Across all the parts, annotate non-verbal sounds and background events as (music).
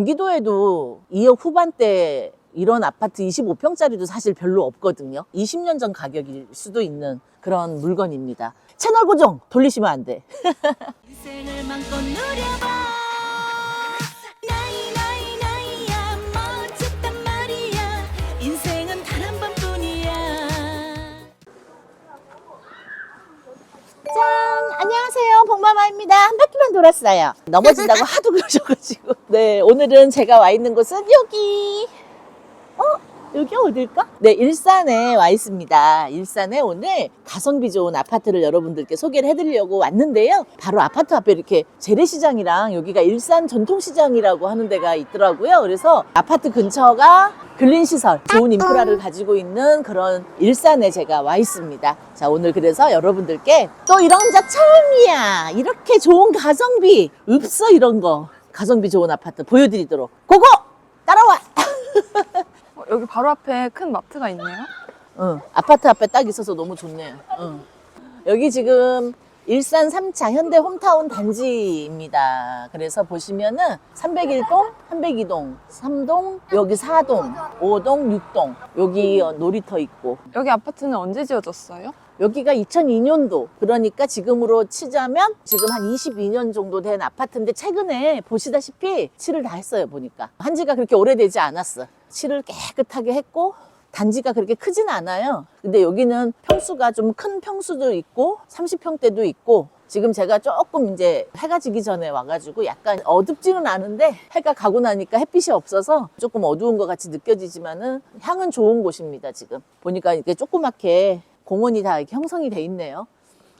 경기도에도 2억 후반대 이런 아파트 25평짜리도 사실 별로 없거든요. 20년 전 가격일 수도 있는 그런 물건입니다. 채널 고정 돌리시면 안 돼. (laughs) 안녕하세요. 복마마입니다. 한 바퀴만 돌았어요. 넘어진다고 (laughs) 하도 그러셔가지고. 네, 오늘은 제가 와 있는 곳은 여기. 어? 여기 어딜까? 네, 일산에 와 있습니다. 일산에 오늘 가성비 좋은 아파트를 여러분들께 소개를 해드리려고 왔는데요. 바로 아파트 앞에 이렇게 재래시장이랑 여기가 일산 전통시장이라고 하는 데가 있더라고요. 그래서 아파트 근처가 근린시설, 좋은 인프라를 가지고 있는 그런 일산에 제가 와 있습니다. 자, 오늘 그래서 여러분들께 또 이런 적 처음이야. 이렇게 좋은 가성비. 없어, 이런 거. 가성비 좋은 아파트 보여드리도록. 고고! 따라와! 어, 여기 바로 앞에 큰 마트가 있네요. 응, 아파트 앞에 딱 있어서 너무 좋네요. 응. 여기 지금 일산 3차 현대 홈타운 단지입니다. 그래서 보시면은 301동, 302동, 3동, 여기 4동, 5동, 6동. 여기 어, 놀이터 있고. 여기 아파트는 언제 지어졌어요? 여기가 2002년도. 그러니까 지금으로 치자면 지금 한 22년 정도 된 아파트인데 최근에 보시다시피 칠을 다 했어요, 보니까. 한지가 그렇게 오래되지 않았어. 칠을 깨끗하게 했고 단지가 그렇게 크진 않아요. 근데 여기는 평수가 좀 큰 평수도 있고 30평대도 있고 지금 제가 조금 이제 해가 지기 전에 와가지고 약간 어둡지는 않은데 해가 가고 나니까 햇빛이 없어서 조금 어두운 것 같이 느껴지지만은 향은 좋은 곳입니다, 지금. 보니까 이렇게 조그맣게 공원이 다 형성이 돼 있네요.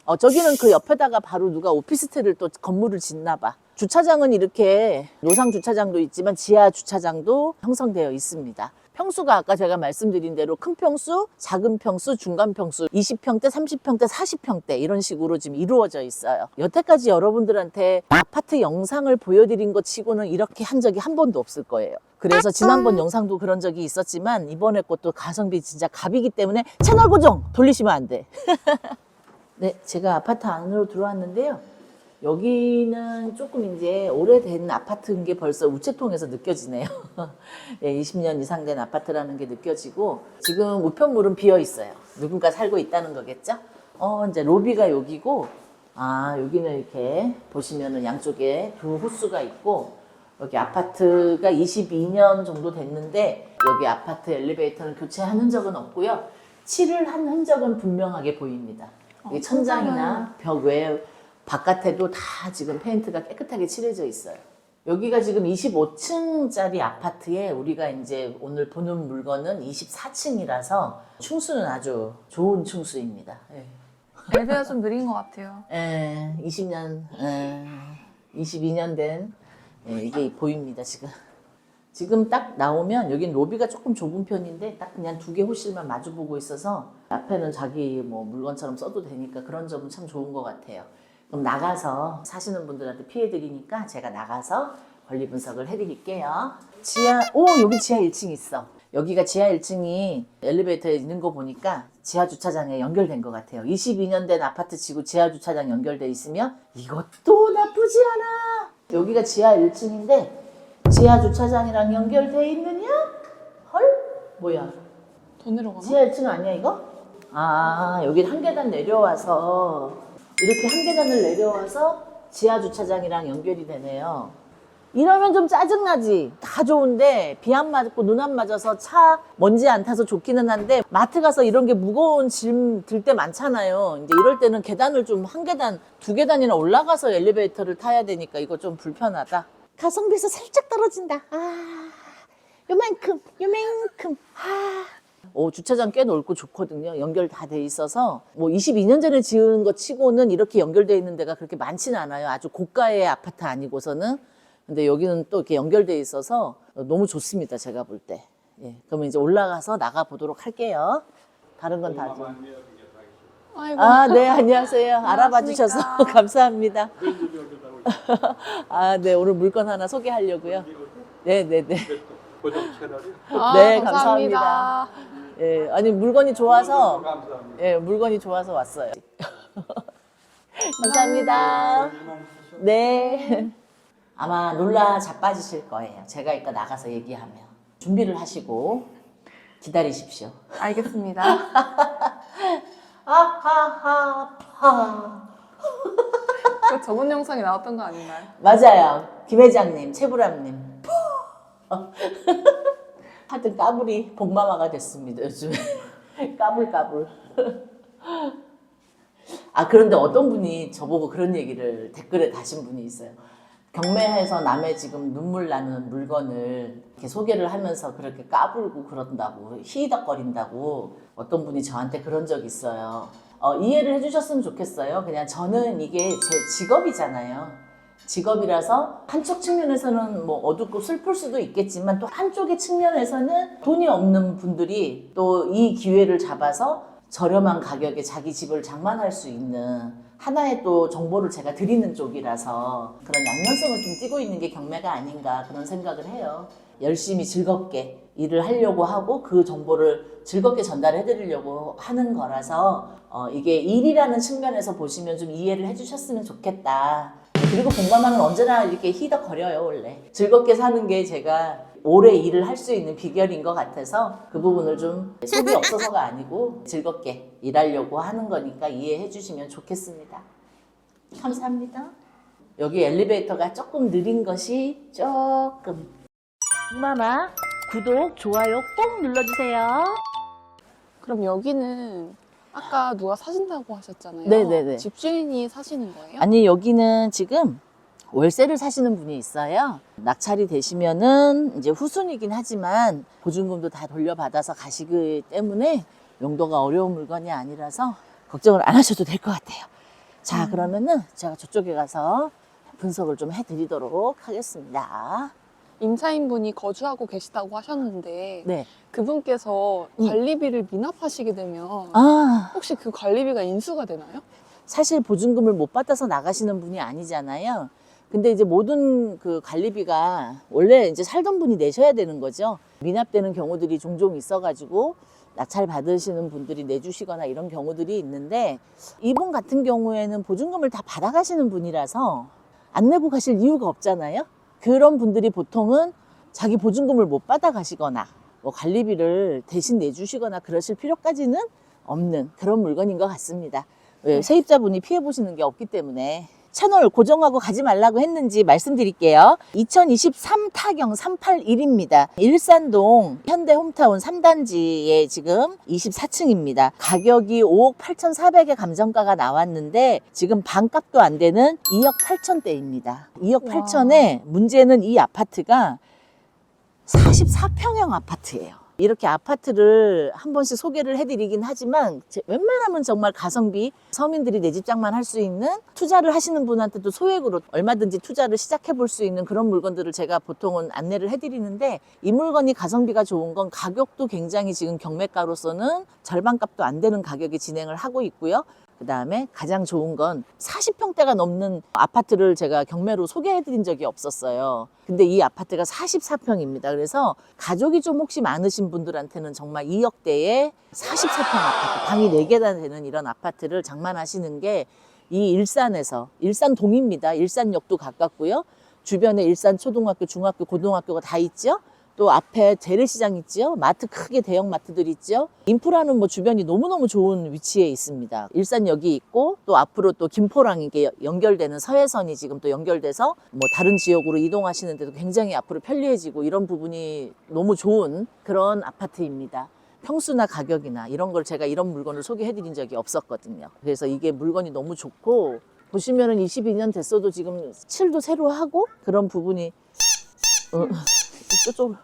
어, 저기는 그 옆에다가 바로 누가 오피스텔을 또 건물을 짓나 봐. 주차장은 이렇게 노상 주차장도 있지만 지하 주차장도 형성되어 있습니다. 평수가 아까 제가 말씀드린 대로 큰 평수, 작은 평수, 중간 평수, 20평대, 30평대, 40평대 이런 식으로 지금 이루어져 있어요. 여태까지 여러분들한테 아파트 영상을 보여드린 것 치고는 이렇게 한 적이 한 번도 없을 거예요. 그래서 지난번 영상도 그런 적이 있었지만 이번에 것도 가성비 진짜 갑이기 때문에 채널 고정 돌리시면 안 돼. (laughs) 네, 제가 아파트 안으로 들어왔는데요. 여기는 조금 이제 오래된 아파트인 게 벌써 우체통에서 느껴지네요. (laughs) 예, 20년 이상 된 아파트라는 게 느껴지고 지금 우편물은 비어 있어요. 누군가 살고 있다는 거겠죠? 어, 이제 로비가 여기고 아, 여기는 이렇게 보시면은 양쪽에 두 호수가 있고 여기 아파트가 22년 정도 됐는데 여기 아파트 엘리베이터는 교체한 흔적은 없고요. 칠을 한 흔적은 분명하게 보입니다. 어, 천장이나 벽 외 바깥에도 다 지금 페인트가 깨끗하게 칠해져 있어요. 여기가 지금 25층짜리 아파트에 우리가 이제 오늘 보는 물건은 24층이라서 충수는 아주 좋은 충수입니다. 예. 엘베가 좀 느린 것 같아요. (laughs) 예, 20년, 예, 22년 된 예, 이게 보입니다 지금. 지금 딱 나오면 여긴 로비가 조금 좁은 편인데 딱 그냥 두 개 호실만 마주 보고 있어서 앞에는 자기 뭐 물건처럼 써도 되니까 그런 점은 참 좋은 것 같아요. 그럼 나가서 사시는 분들한테 피해 드리니까 제가 나가서 권리 분석을 해드릴게요. 지하, 오 여기 지하 1층 있어. 여기가 지하 1층이 엘리베이터에 있는 거 보니까 지하 주차장에 연결된 것 같아요. 22년 된 아파트 치고 지하 주차장 연결돼 있으면 이것도 나쁘지 않아. 여기가 지하 1층인데 지하 주차장이랑 연결돼 있느냐? 헐? 뭐야? 더 내려가나? 지하 1층 아니야 이거? 아 여기 한 계단 내려와서 이렇게 한 계단을 내려와서 지하 주차장이랑 연결이 되네요. 이러면 좀 짜증나지. 다 좋은데 비 안 맞고 눈 안 맞아서 차 먼지 안 타서 좋기는 한데 마트 가서 이런 게 무거운 짐 들 때 많잖아요. 이제 이럴 때는 계단을 좀 한 계단, 두 계단이나 올라가서 엘리베이터를 타야 되니까 이거 좀 불편하다. 가성비에서 살짝 떨어진다. 아, 요만큼, 요만큼. 아. 오, 주차장 꽤 넓고 좋거든요. 연결 다 돼 있어서 뭐 22년 전에 지은 것 치고는 이렇게 연결돼 있는 데가 그렇게 많지는 않아요. 아주 고가의 아파트 아니고서는. 근데 여기는 또 이렇게 연결돼 있어서 너무 좋습니다. 제가 볼 때. 예. 그러면 이제 올라가서 나가 보도록 할게요. 다른 건 다. 좀. 아이고. 아, 네, 안녕하세요. 알아봐 주셔서 (laughs) 감사합니다. (laughs) 아, 네, 오늘 물건 하나 소개하려고요. 네, 네, 네. 고정 채널이 아, 네, 감사합니다. 예, 아니 물건이 좋아서 감사합니다. 예, 물건이 좋아서 왔어요. (laughs) 감사합니다. 네. 아마 놀라 자빠지실 거예요. 제가 이따 나가서 얘기하면. 준비를 하시고 기다리십시오. 알겠습니다. (laughs) 아하하 파. 그 저번 영상에 나왔던 거 아닌가요? 맞아요. 김 회장님, 최불암님. (laughs) 하여튼 까불이 복마마가 됐습니다. 요즘에 (laughs) 까불까불. (laughs) 아 그런데 어떤 분이 저보고 그런 얘기를 댓글에 다신 분이 있어요. 경매에서 남의 지금 눈물 나는 물건을 이렇게 소개를 하면서 그렇게 까불고 그런다고 히덕거린다고 어떤 분이 저한테 그런 적 있어요. 어, 이해를 해주셨으면 좋겠어요. 그냥 저는 이게 제 직업이잖아요. 직업이라서 한쪽 측면에서는 뭐 어둡고 슬플 수도 있겠지만 또 한쪽의 측면에서는 돈이 없는 분들이 또 이 기회를 잡아서 저렴한 가격에 자기 집을 장만할 수 있는 하나의 또 정보를 제가 드리는 쪽이라서 그런 양면성을 좀 띠고 있는 게 경매가 아닌가 그런 생각을 해요. 열심히 즐겁게 일을 하려고 하고 그 정보를 즐겁게 전달해 드리려고 하는 거라서 어, 이게 일이라는 측면에서 보시면 좀 이해를 해 주셨으면 좋겠다. 그리고 공감하면 언제나 이렇게 희덕거려요 원래. 즐겁게 사는 게 제가 오래 일을 할 수 있는 비결인 것 같아서 그 부분을 좀 속이 없어서가 아니고 즐겁게 일하려고 하는 거니까 이해해 주시면 좋겠습니다. 감사합니다. 여기 엘리베이터가 조금 느린 것이 조금. 마마 구독, 좋아요 꼭 눌러주세요. 그럼 여기는 아까 누가 사신다고 하셨잖아요. 네네네. 집주인이 사시는 거예요? 아니 여기는 지금 월세를 사시는 분이 있어요. 낙찰이 되시면은 이제 후순이긴 하지만 보증금도 다 돌려받아서 가시기 때문에 용도가 어려운 물건이 아니라서 걱정을 안 하셔도 될 것 같아요. 자 그러면은 제가 저쪽에 가서 분석을 좀 해드리도록 하겠습니다. 임차인분이 거주하고 계시다고 하셨는데 네. 그분께서 음. 관리비를 미납하시게 되면 아 혹시 그 관리비가 인수가 되나요? 사실 보증금을 못 받아서 나가시는 분이 아니잖아요. 근데 이제 모든 그 관리비가 원래 이제 살던 분이 내셔야 되는 거죠. 미납되는 경우들이 종종 있어가지고 낙찰 받으시는 분들이 내주시거나 이런 경우들이 있는데 이분 같은 경우에는 보증금을 다 받아가시는 분이라서 안 내고 가실 이유가 없잖아요. 그런 분들이 보통은 자기 보증금을 못 받아가시거나 뭐 관리비를 대신 내주시거나 그러실 필요까지는 없는 그런 물건인 것 같습니다. 왜 세입자분이 피해 보시는 게 없기 때문에 채널 고정하고 가지 말라고 했는지 말씀드릴게요. 2023 타경 381입니다. 일산동 현대 홈타운 3단지에 지금 24층입니다. 가격이 5억 8,400에 감정가가 나왔는데 지금 반값도 안 되는 2억 8천대입니다. 2억 와. 8천에 문제는 이 아파트가 44평형 아파트예요. 이렇게 아파트를 한 번씩 소개를 해드리긴 하지만 제- 웬만하면 정말 가성비 서민들이 내 집장만 할 수 있는 투자를 하시는 분한테도 소액으로 얼마든지 투자를 시작해 볼 수 있는 그런 물건들을 제가 보통은 안내를 해드리는데 이 물건이 가성비가 좋은 건 가격도 굉장히 지금 경매가로서는 절반값도 안 되는 가격에 진행을 하고 있고요. 그 다음에 가장 좋은 건 40평대가 넘는 아파트를 제가 경매로 소개해드린 적이 없었어요. 근데 이 아파트가 44평입니다. 그래서 가족이 좀 혹시 많으신 분들한테는 정말 2억대에 44평 아파트, 방이 4개나 되는 이런 아파트를 장만하시는 게 이 일산에서, 일산동입니다. 일산역도 가깝고요. 주변에 일산 초등학교, 중학교, 고등학교가 다 있죠. 또 앞에 재래시장 있죠. 마트 크게 대형 마트들 있죠. 인프라는 뭐 주변이 너무너무 좋은 위치에 있습니다. 일산역이 있고 또 앞으로 또 김포랑 이게 연결되는 서해선이 지금 또 연결돼서 뭐 다른 지역으로 이동하시는데도 굉장히 앞으로 편리해지고 이런 부분이 너무 좋은 그런 아파트입니다. 평수나 가격이나 이런 걸 제가 이런 물건을 소개해 드린 적이 없었거든요. 그래서 이게 물건이 너무 좋고 보시면은 22년 됐어도 지금 칠도 새로 하고 그런 부분이 어, 이쪽으로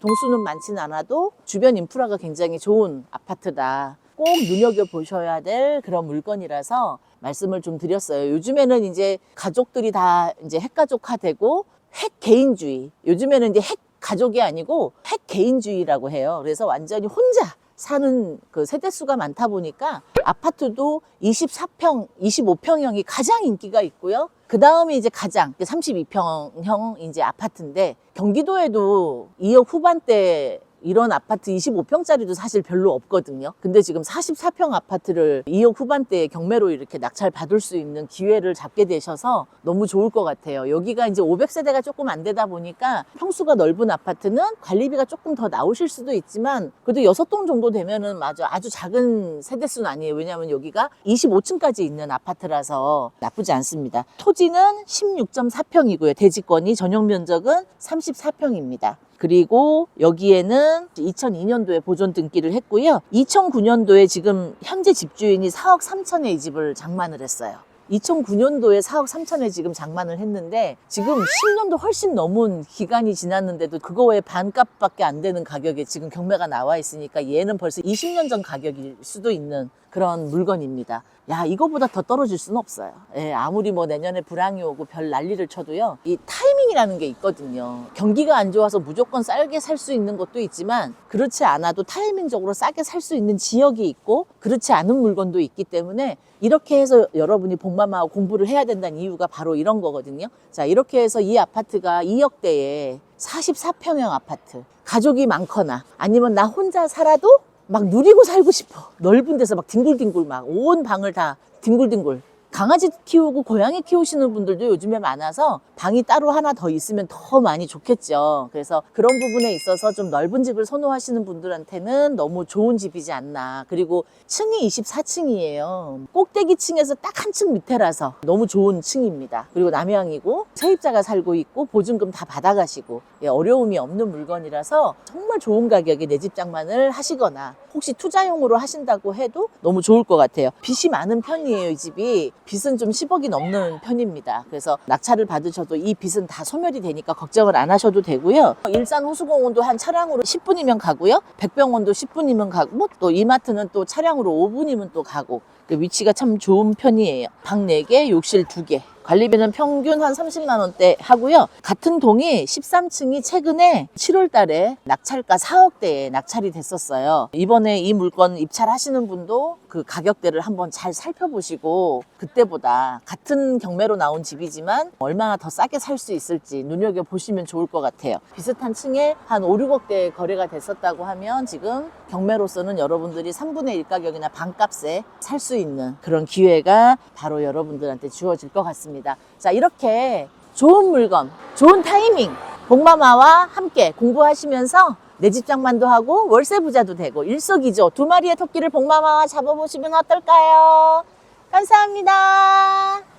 동수는 많진 않아도 주변 인프라가 굉장히 좋은 아파트다. 꼭 눈여겨 보셔야 될 그런 물건이라서 말씀을 좀 드렸어요. 요즘에는 이제 가족들이 다 이제 핵가족화되고 핵 개인주의. 요즘에는 이제 핵 가족이 아니고 핵 개인주의라고 해요. 그래서 완전히 혼자 사는 그 세대수가 많다 보니까 아파트도 24평, 25평형이 가장 인기가 있고요. 그 다음에 이제 가장 32평형 이제 아파트인데 경기도에도 2억 후반대 이런 아파트 25평짜리도 사실 별로 없거든요. 근데 지금 44평 아파트를 2억 후반대에 경매로 이렇게 낙찰 받을 수 있는 기회를 잡게 되셔서 너무 좋을 것 같아요. 여기가 이제 500세대가 조금 안 되다 보니까 평수가 넓은 아파트는 관리비가 조금 더 나오실 수도 있지만 그래도 6동 정도 되면은 맞아 아주 작은 세대수는 아니에요. 왜냐하면 여기가 25층까지 있는 아파트라서 나쁘지 않습니다. 토지는 16.4평이고요. 대지권이 전용 면적은 34평입니다. 그리고 여기에는 2002년도에 보존 등기를 했고요. 2009년도에 지금 현재 집주인이 4억 3천에 이 집을 장만을 했어요. 2009년도에 4억 3천에 지금 장만을 했는데 지금 10년도 훨씬 넘은 기간이 지났는데도 그거 외에 반값밖에 안 되는 가격에 지금 경매가 나와 있으니까 얘는 벌써 20년 전 가격일 수도 있는 그런 물건입니다. 야, 이거보다 더 떨어질 수는 없어요. 예, 아무리 뭐 내년에 불황이 오고 별 난리를 쳐도요. 이 타이밍 이라는 게 있거든요. 경기가 안 좋아서 무조건 싸게 살 수 있는 것도 있지만 그렇지 않아도 타이밍적으로 싸게 살 수 있는 지역이 있고 그렇지 않은 물건도 있기 때문에 이렇게 해서 여러분이 복마마하고 공부를 해야 된다는 이유가 바로 이런 거거든요. 자, 이렇게 해서 이 아파트가 2억대에 44평형 아파트. 가족이 많거나 아니면 나 혼자 살아도 막 누리고 살고 싶어. 넓은 데서 막 뒹굴뒹굴 막 온 방을 다 뒹굴뒹굴. 강아지 키우고 고양이 키우시는 분들도 요즘에 많아서 방이 따로 하나 더 있으면 더 많이 좋겠죠. 그래서 그런 부분에 있어서 좀 넓은 집을 선호하시는 분들한테는 너무 좋은 집이지 않나. 그리고 층이 24층이에요. 꼭대기 층에서 딱 한 층 밑에라서 너무 좋은 층입니다. 그리고 남양이고 세입자가 살고 있고 보증금 다 받아가시고 예, 어려움이 없는 물건이라서 정말 좋은 가격에 내 집 장만을 하시거나 혹시 투자용으로 하신다고 해도 너무 좋을 것 같아요. 빚이 많은 편이에요, 이 집이. 빚은 좀 10억이 넘는 편입니다. 그래서 낙찰을 받으셔도 이 빚은 다 소멸이 되니까 걱정을 안 하셔도 되고요. 일산 호수공원도 한 차량으로 10분이면 가고요. 백병원도 10분이면 가고 뭐또 이마트는 또 차량으로 5분이면 또 가고 그 위치가 참 좋은 편이에요. 방 4개, 욕실 2개. 관리비는 평균 한 30만 원대 하고요. 같은 동이 13층이 최근에 7월 달에 낙찰가 4억대에 낙찰이 됐었어요. 이번에 이 물건 입찰하시는 분도 그 가격대를 한번 잘 살펴보시고 그때보다 같은 경매로 나온 집이지만 얼마나 더 싸게 살 수 있을지 눈여겨보시면 좋을 것 같아요. 비슷한 층에 한 5, 6억대 거래가 됐었다고 하면 지금 경매로서는 여러분들이 3분의 1 가격이나 반값에 살 수 있는 그런 기회가 바로 여러분들한테 주어질 것 같습니다. 자, 이렇게 좋은 물건, 좋은 타이밍, 복마마와 함께 공부하시면서 내 집 장만도 하고 월세 부자도 되고 일석이조 두 마리의 토끼를 복마마와 잡아보시면 어떨까요? 감사합니다.